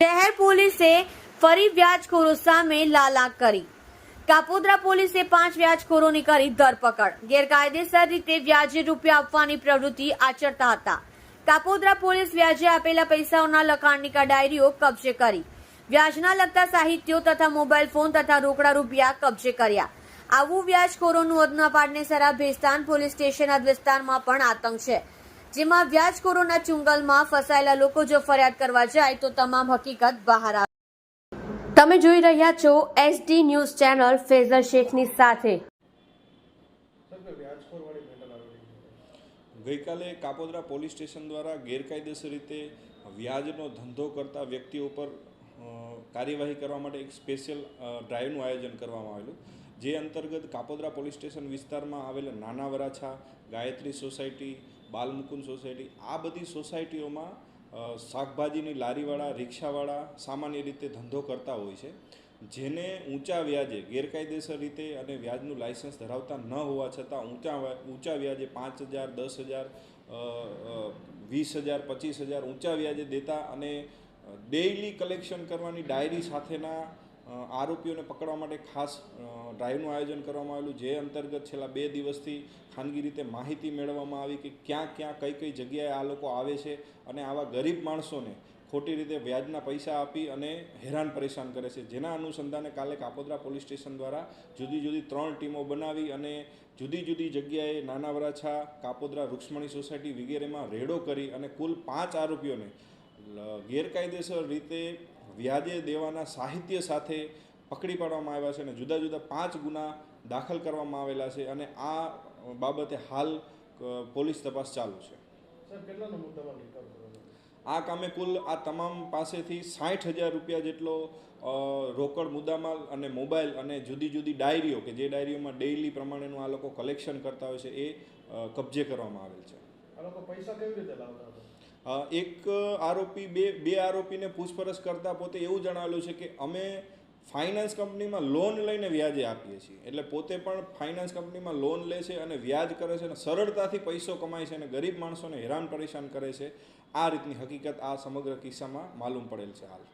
શહેર પોલીસે ફરી વ્યાજખોરો સામે લાલાક કરી. કાપોદ્રા પોલીસે પાંચ વ્યાજખોરોની કરી ધરપકડ. ગેરકાયદેસર રીતે વ્યાજે રૂપિયા આપવાની પ્રવૃત્તિ આચરતા હતા. કાપોદ્રા પોલીસ વ્યાજે આપેલા પૈસાઓના લખાણની ડાયરીઓ કબજે કરી. વ્યાજના લગતા સાહિત્યો તથા મોબાઈલ ફોન તથા રોકડા રૂપિયા કબજે કર્યા. આવું વ્યાજખોરોનું અદના પાડને સરા ભેસ્તાન પોલીસ સ્ટેશન વિસ્તારમાં પણ આતંક છે. જેમાં વ્યાજખોરોના ચુંગલમાં ફસાયેલા લોકો જો ફરિયાદ કરવા જાય તો તમામ હકીકત બહાર આવે. તમે જોઈ રહ્યા છો એસડી ન્યૂઝ ચેનલ ફેઝર શેખની સાથે. ગઈકાલે કાપોદરા પોલીસ સ્ટેશન દ્વારા ગેરકાયદેસર રીતે વ્યાજનો ધંધો કરતા વ્યક્તિઓ પર કાર્યવાહી કરવા માટે એક સ્પેશિયલ ડ્રાઈવનું આયોજન કરવામાં આવેલું. જે અંતર્ગત કાપોદરા પોલીસ સ્ટેશન વિસ્તારમાં આવેલા નાના વરાછા, ગાયત્રી સોસાયટી બાલમુકુંદ સોસાયટી, આ બધી સોસાયટીઓમાં શાકભાજીની લારીવાળા, રિક્ષાવાળા સામાન્ય રીતે ધંધો કરતા હોય છે, જેને ઊંચા વ્યાજે, ગેરકાયદેસર રીતે અને વ્યાજનું લાયસન્સ ધરાવતા ન હોવા છતાં ઊંચા ઊંચા વ્યાજે પાંચ હજાર, દસ હજાર વીસ હજાર, પચીસ હજાર ઊંચા વ્યાજે દેતા અને ડેઇલી કલેક્શન કરવાની ડાયરી સાથેના આરોપીઓને પકડવા માટે ખાસ ડ્રાઈવનું આયોજન કરવામાં આવેલું, જે અંતર્ગત છેલ્લા બે દિવસથી ખાનગી રીતે માહિતી મેળવવામાં આવી કે ક્યાં ક્યાં, કઈ કઈ જગ્યાએ આ લોકો આવે છે અને આવા ગરીબ માણસોને ખોટી રીતે વ્યાજના પૈસા આપી અને હેરાન પરેશાન કરે છે. જેના અનુસંધાને કાલે કાપોદ્રા પોલીસ સ્ટેશન દ્વારા જુદી જુદી ત્રણ ટીમો બનાવી અને જુદી જુદી જગ્યાએ નાના વરાછા, કાપોદ્રા રૂક્ષ્મણી સોસાયટી વગેરેમાં રેડો કરી અને કુલ પાંચ આરોપીઓને ગેરકાયદેસર રીતે વ્યાજે દેવાના સાહિત્ય સાથે પકડી પાડવામાં આવ્યા છે અને જુદા જુદા પાંચ ગુના દાખલ કરવામાં આવેલા છે અને આ બાબતે હાલ પોલીસ તપાસ ચાલુ છે. આ કામે કુલ આ તમામ પાસેથી સાઠ હજાર રૂપિયા જેટલો રોકડ મુદ્દામાલ અને મોબાઈલ અને જુદી જુદી ડાયરીઓ કે જે ડાયરીઓમાં ડેઇલી પ્રમાણેનું આ લોકો કલેક્શન કરતા હોય છે એ કબજે કરવામાં આવેલ છે. આ લોકો પૈસા કેવી રીતે લાવતા હતા? એક આરોપી બે બે આરોપીને પૂછપરછ કરતાં પોતે એવું જણાવેલું છે કે અમે ફાઇનાન્સ કંપનીમાં લોન લઈને વ્યાજે આપીએ છીએ. એટલે પોતે પણ ફાઇનાન્સ કંપનીમાં લોન લે છે અને વ્યાજ કરે છે અને સરળતાથી પૈસો કમાય છે અને ગરીબ માણસોને હેરાન પરેશાન કરે છે. આ રીતની હકીકત આ સમગ્ર કિસ્સામાં માલુમ પડેલ છે હાલ.